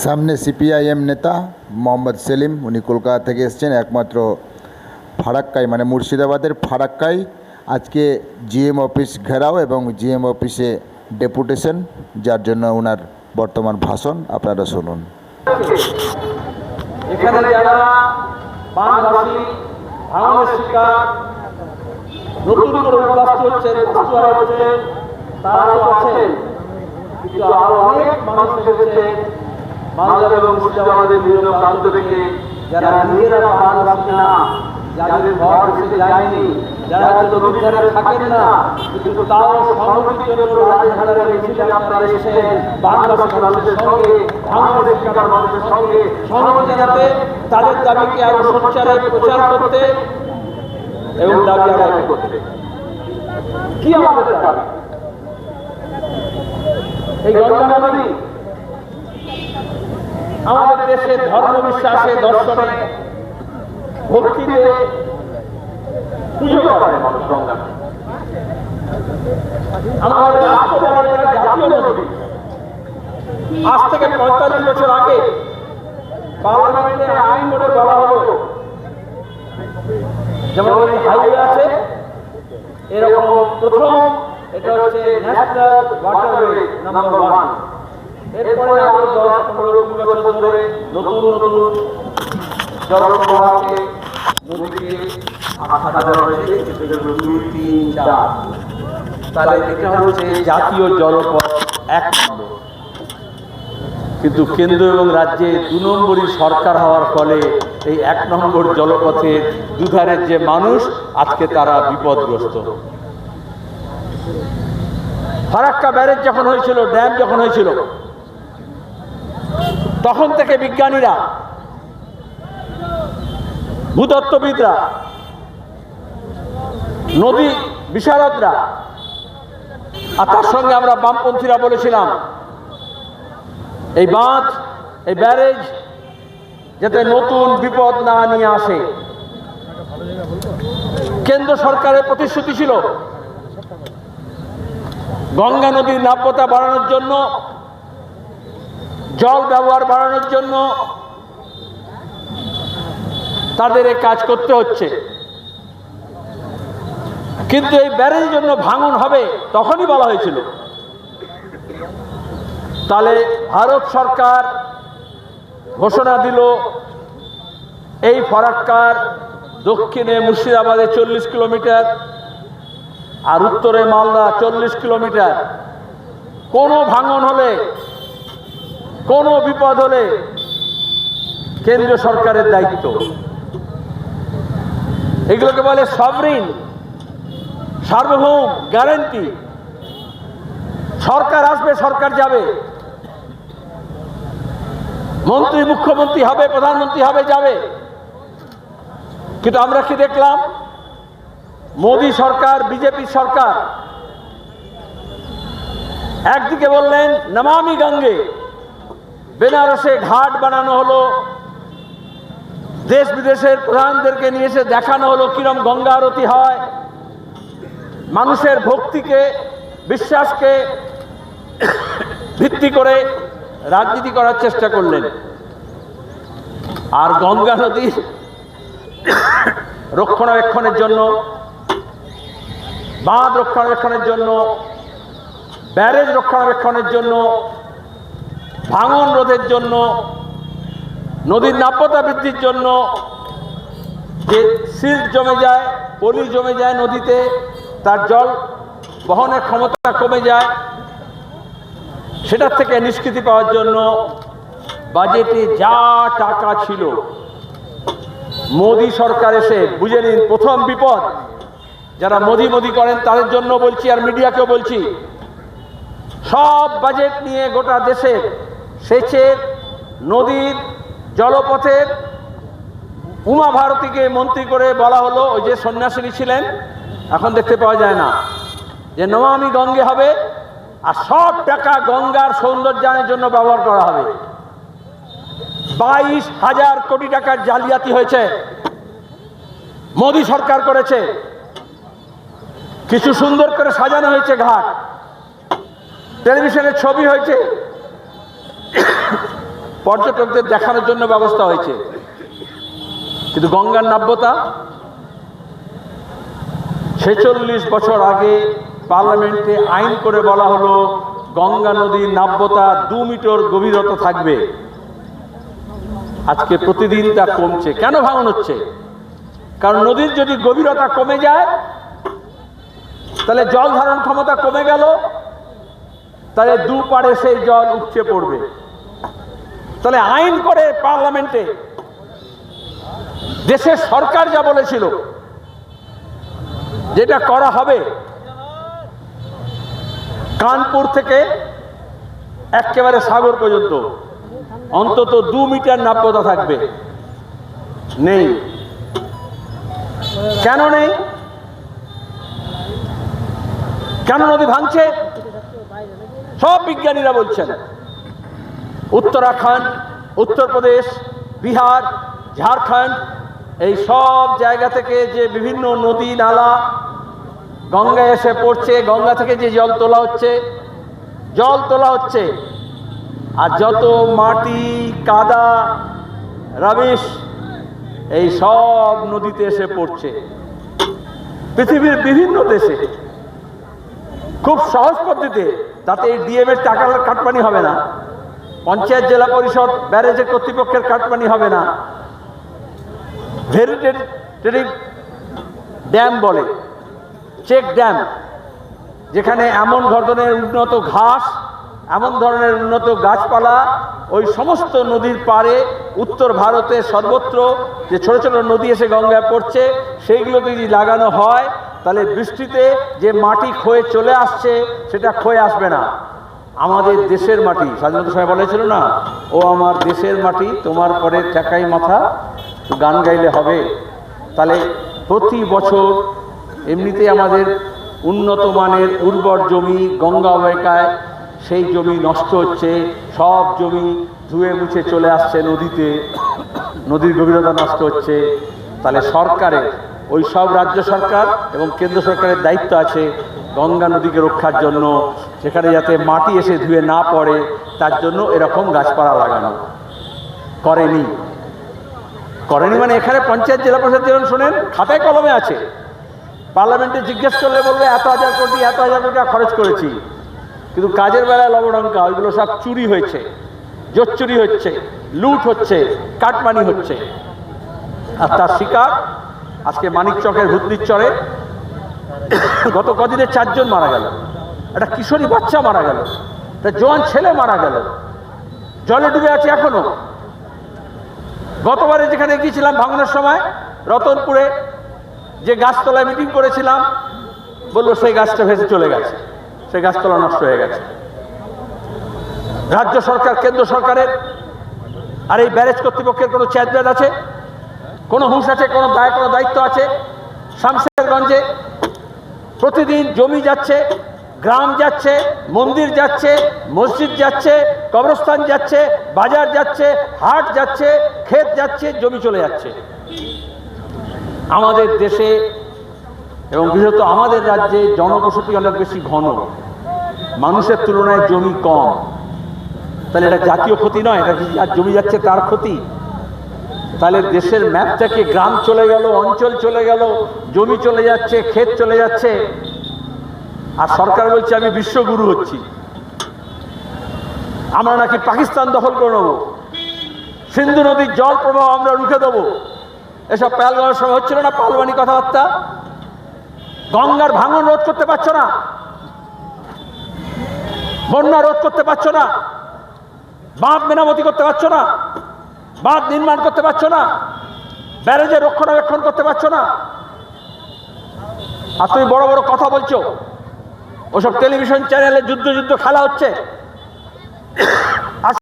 সামনে সিপিআইএম নেতা মোহাম্মদ সেলিম, উনি কলকাতা থেকে এসেছেন, একমাত্র ফারাক্কাই মানে মুর্শিদাবাদের ফারাক্কাই। আজকে জিএম অফিস ঘেরাও এবং জিএম অফিসে ডেপুটেশন, যার জন্য ওনার বর্তমান ভাষণ, আপনারা শুনুন। তারা আছেন। কিন্তু আরও অনেক মানুষ এসেছে বাংলাদেশ এবং মুর্শিদাবাদের বিভিন্ন প্রান্ত থেকে যারা নিজেরা বানভাসী না যাদের ঘর এসে যায়নি যারা হয়তো নদীর থাকেন না কিন্তু তাও সংরক্ষিত জন্য মিছিলে আপনারা এসেছেন বাংলাদেশের মানুষের সঙ্গে শিকার মানুষের সঙ্গে। সহমতি জানাতে তাদের দাবিকে আরও সোচ্চারে প্রচার করতে এবং দাবি আদায় করতে কি আমাদের দাবি? এই গঙ্গা নদী আমাদের দেশে ধর্ম বিশ্বাসে দর্শনে ভক্তিতে পুজো করে মানুষ আজ থেকে পঁয়তাল্লিশ বছর আগে পার্লামেন্টে আইন বলা হলো, যেমন আছে, এরকম প্রথম, এটা হচ্ছে ন্যাশনাল ওয়াটারওয়ে নাম্বার ওয়ান। এরপরে আরও দশ পনেরো কুড়ি বছর ধরে নতুন নতুন দুই, তিন, চার। তাহলে এটা জাতীয় জলপথ এক নম্বর। কিন্তু কেন্দ্র এবং রাজ্যে দু নম্বরই সরকার হওয়ার ফলে এই এক নম্বর জলপথের দুধারের যে মানুষ, আজকে তারা বিপদগ্রস্ত। ফারাক্কা ব্যারেজ যখন হয়েছিল, ড্যাম যখন হয়েছিল তখন থেকে বিজ্ঞানীরা, ভূতত্ত্ববিদরা, নদী বিশারদরা, আর তার সঙ্গে আমরা বামপন্থীরা বলেছিলাম, এই বাঁধ, এই ব্যারেজ যাতে নতুন বিপদ না নিয়ে আসে। কেন্দ্র সরকারের প্রতিশ্রুতি ছিল গঙ্গা নদীর নাব্যতা বাড়ানোর জন্য জল ব্যবহার বাড়ানোর জন্য তাদের এই কাজ করতে হচ্ছে। কিন্তু এই ব্যারেজের জন্য ভাঙন হবে তখনই বলা হয়েছিল। তাহলে ভারত সরকার ঘোষণা দিল, এই ফরাক্কার দক্ষিণে মুর্শিদাবাদে চল্লিশ কিলোমিটার আর উত্তরে মালদা চল্লিশ কিলোমিটার। কোনো ভাঙন হলে কোনো বিপদ হলে কেন্দ্রীয় সরকারের দায়িত্ব। এগুলোকে বলে সবরিন সার্বভৌম গ্যারেন্টি। সরকার আসবে, সরকার যাবে। মন্ত্রী, মুখ্যমন্ত্রী হবে, প্রধানমন্ত্রী হবে, যাবে। কিন্তু আমরা কি দেখলাম? মোদী সরকার, বিজেপি সরকার একদিকে বললেন, নমামি গঙ্গে। বেনারসে ঘাট বানানো হলো। দেশ বিদেশের প্রধানদেরকে নিয়ে এসে দেখানো হলো কিরম গঙ্গা আরতি হয়। মানুষের ভক্তিকে, বিশ্বাসকে ভিত্তি করে রাজনীতি করার চেষ্টা করলেন। আর গঙ্গা নদীর রক্ষণাবেক্ষণের জন্য, বাঁধ রক্ষণাবেক্ষণের জন্য, ব্যারেজ রক্ষণাবেক্ষণের জন্য ভাঙন রোধের জন্য, নদীর নাব্যতা বৃদ্ধির জন্য যে সিল্ট জমে যায়, পলি জমে যায় নদীতে, তার জল বহনের ক্ষমতা কমে যায়, সেটার থেকে নিষ্কৃতি পাওয়ার জন্য বাজেটে যা টাকা ছিল, মোদী সরকার এসে বুঝে নিন, প্রথম বিপদ। যারা মোদি মোদি করেন, তাদের জন্য বলছি আর মিডিয়াকেও বলছি, সব বাজেট নিয়ে গোটা দেশে সেচের, নদীর, জলপথের, উমা ভারতীকে মন্ত্রী করে বলা হলো, ওই যে সন্ন্যাসিনী ছিলেন, এখন দেখতে পাওয়া যায় না। যে নমামি গঙ্গে হবে, আর সব টাকা গঙ্গার সৌন্দর্যায়নের জন্য ব্যবহার করা হবে। বাইশ হাজার কোটি টাকার জালিয়াতি হয়েছে। মোদী সরকার করেছে। কিছু সুন্দর করে সাজানো হয়েছে ঘাট। টেলিভিশনের ছবি হয়েছে। পর্যটকদের দেখানোর জন্য ব্যবস্থা হয়েছে। কিন্তু গঙ্গার নাব্যতা, ছেচল্লিশ বছর আগে পার্লামেন্টে আইন করে বলা হলো, গঙ্গা নদীর নাব্যতা দু মিটার গভীরতা থাকবে। আজকে প্রতিদিন তা কমছে। কেন ভাঙন হচ্ছে? কারণ নদীর যদি গভীরতা কমে যায়, তাহলে জল ধারণ ক্ষমতা কমে গেল, তাহলে দু পারে সেই জল উপচে পড়বে। তাহলে আইন করে পার্লামেন্টে। দেশের সরকার যা বলেছিল, যেটা করা হবে, কানপুর থেকে একেবারে সাগর পর্যন্ত, অন্তত দু মিটার নাব্যতা থাকবে। নেই। কেন নেই? কেন নদী ভাঙছে? সব বিজ্ঞানীরা বলছেন। উত্তরাখণ্ড, উত্তরপ্রদেশ, বিহার, ঝাড়খণ্ড, এই সব জায়গা থেকে যে বিভিন্ন নদী, নালা, গঙ্গায় এসে পড়ছে, গঙ্গা থেকে যে জল তোলা হচ্ছে, জল তোলা হচ্ছে। আর যত মাটি, কাদা, রাবিশ, এই সব নদীতে এসে পড়ছে। পৃথিবীর বিভিন্ন দেশে, খুব সহজ পদ্ধতিতে, তাতে এই ডিএম এর টাকা কাটপানি হবে না। পঞ্চায়েত জেলা পরিষদ ব্যারেজের কর্তৃপক্ষের কাটপানি হবে না। ভেরিটেটিভ ড্যাম বলে, চেক ড্যাম, যেখানে এমন ধরনের উন্নত ঘাস, এমন ধরনের উন্নত গাছপালা ওই সমস্ত নদীর পাড়ে উত্তর ভারতে সর্বত্র যে ছোট ছোট নদী এসে গঙ্গায় পড়ছে, সেইগুলো যদি লাগানো হয়, তাহলে বৃষ্টিতে যে মাটি ক্ষয়ে চলে আসছে, সেটা ক্ষয়ে আসবে না। আমাদের দেশের মাটি, স্বাধীনতা সময় বলেছিল না? ও আমার দেশের মাটি, তোমার পরে টাকাই মাথা, গান গাইলে হবে। তাহলে প্রতি বছর এমনিতেই আমাদের উন্নত মানের উর্বর জমি গঙ্গা অবকায়, সেই জমি নষ্ট হচ্ছে, সব জমি ধুয়ে মুছে চলে আসছে নদীতে, নদীর গভীরতা নষ্ট হচ্ছে। তাহলে সরকারের, ওই সব রাজ্য সরকার এবং কেন্দ্র সরকারের দায়িত্ব আছে গঙ্গা নদীকে রক্ষার জন্য, সেখানে যাতে মাটি এসে ধুয়ে না পড়ে, তার জন্য এরকম গাছপালা লাগানো। করেনি। করেনি মানে এখানে পঞ্চায়েত জেলা পরিষদ যেমন শোনেন, খাতায় কলমে আছে। পার্লামেন্টে জিজ্ঞেস করলে বলবে, এত হাজার কোটি, এত হাজার কোটি খরচ করেছি। কিন্তু কাজের বেলায় লবণঙ্কা, ওইগুলো সব চুরি হয়েছে। জোর চুরি হচ্ছে, লুট হচ্ছে, কাটমানি হচ্ছে। আর তার শিকার, আজকে মানিক চকের ভূতনির চরে গত কদিনে চারজন মারা গেল। একটা কিশোরী বাচ্চা মারা গেল। একটা জোয়ান ছেলে মারা গেল। জলে ডুবে আছে এখনও। গতবারে যেখানে গিয়েছিলাম ভাঙনের সময়, রতনপুরে যে গাছতলায় মিটিং করেছিলাম, বলল সেই গাছটা ভেসে চলে গেছে। সেই গাছতলা নষ্ট হয়ে গেছে। রাজ্য সরকার, কেন্দ্র সরকারের আর এই ব্যারেজ কর্তৃপক্ষের কোনো চেয়ারম্যান আছে? কোনো হুঁশ আছে? কোনো দায়, কোনো দায়িত্ব আছে? শামশেরগঞ্জে প্রতিদিন জমি যাচ্ছে, গ্রাম যাচ্ছে, মন্দির যাচ্ছে, মসজিদ যাচ্ছে, কবরস্থান যাচ্ছে, বাজার যাচ্ছে, হাট যাচ্ছে, ক্ষেত যাচ্ছে, জমি চলে যাচ্ছে। আমাদের দেশে এবং বিশেষত আমাদের রাজ্যে জনবসতি অনেক বেশি ঘন। মানুষের তুলনায় জমি কম। তাহলে এটা জাতীয় ক্ষতি নয়, এটা জমি যাচ্ছে তার ক্ষতি। তাহলে দেশের ম্যাপ থেকে গ্রাম চলে গেল, অঞ্চল চলে গেল, জমি চলে যাচ্ছে, ক্ষেত চলে যাচ্ছে? আর সরকার বলছে, আমি বিশ্বগুরু হচ্ছি। আমরা নাকি পাকিস্তান দখল করে নেব। সিন্ধু নদীর জল প্রবাহ আমরা রুখে দেবো। এসব পেলগাঁওয়ের সময় হচ্ছিল না পালবানি কথাবার্তা? গঙ্গার ভাঙন রোধ করতে পারছ না? বন্যা রোধ করতে পারছ না? বাঁধ মেরামতি করতে পারছ না? বাঁধ নির্মাণ করতে পারছ না? ব্যারেজে রক্ষণাবেক্ষণ করতে পারছ না? আর তুমি বড় বড় কথা বলছো। ওসব টেলিভিশন চ্যানেলে যুদ্ধ যুদ্ধ খেলা হচ্ছে।